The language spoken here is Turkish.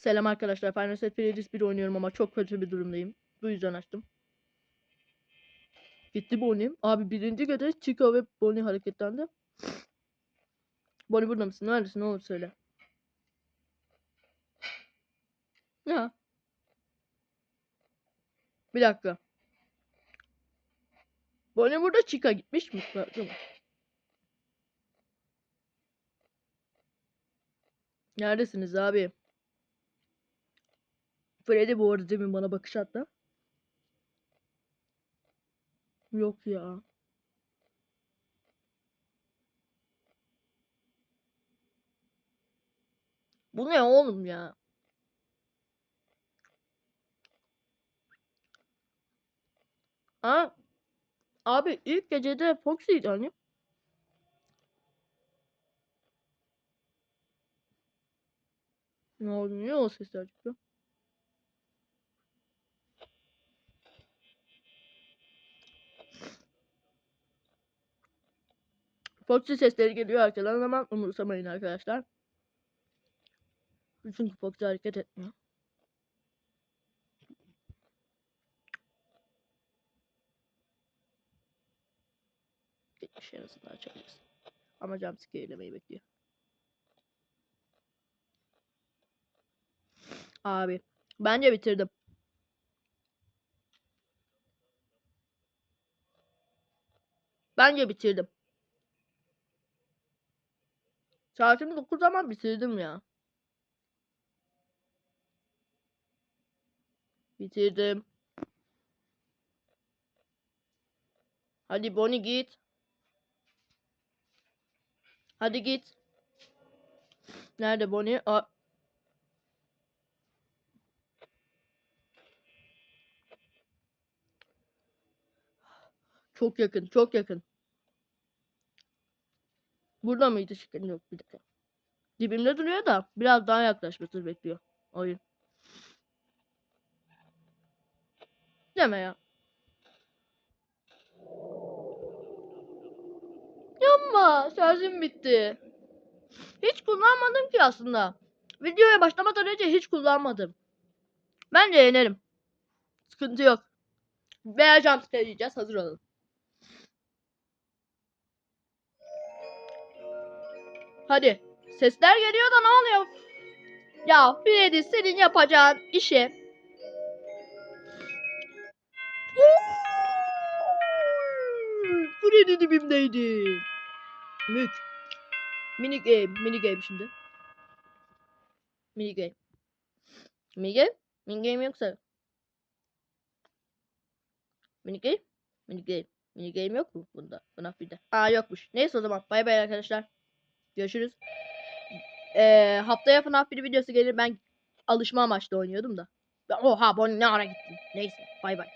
Selam arkadaşlar. Final Set Freddy's 1 oynuyorum ama çok kötü bir durumdayım. Bu yüzden açtım. Gitti Bonnie. Abi birinci gece Chico ve Bonnie hareketlendi. Bonnie burada mısın? Neredesin? Ne olur söyle. Ya. Bir dakika. Bonnie burada Chica gitmiş mi? Mi? Neredesiniz abi? Freddy bu arada demin bana bakış attı. Yok ya. Bu ne oğlum ya? Ha? Abi ilk gecede Foxy'ydi hani. Ne oldu? Niye o sesler çıkıyor? Foxy sesleri geliyor arkadan ama umursamayın arkadaşlar. Çünkü Foxy hareket etmiyor. Gitmiş yarısını açabiliriz. Ama jumpscare elemeyi bekliyor. Abi. Bence bitirdim. Bence bitirdim. Saatim 9 ama bitirdim ya. Bitirdim. Hadi Bonnie git. Hadi git. Nerede Bonnie? Aa. Çok yakın, çok yakın. Burada mıydı şıkkın? Yok bir dakika. Dibimde duruyor da biraz daha yaklaşmasını bekliyor oyun. Deme ya. Yapma şarjım bitti. Hiç kullanmadım ki aslında. Videoya başlamadan önce hiç kullanmadım. Bence yenerim. Sıkıntı yok. Veya jumpscare yiyeceğiz. Hazır olun. Hadi. Sesler geliyor da ne oluyor? Ya Freddy senin yapacağın işe. Freddy dibimdeydi. Mük. Mini game. Mini game şimdi. Mini game. Mini game? Mini game yoksa. Mini game? Mini game. Mini game yok mu bunda? FNAF 1'de. Aa yokmuş. Neyse o zaman. Bay bay arkadaşlar. Görüşürüz. Ee, haftaya FNAF 1 videosu gelir. Ben alışma amaçlı oynuyordum da. Oha bu ne ara gittin. Neyse. Bay bay.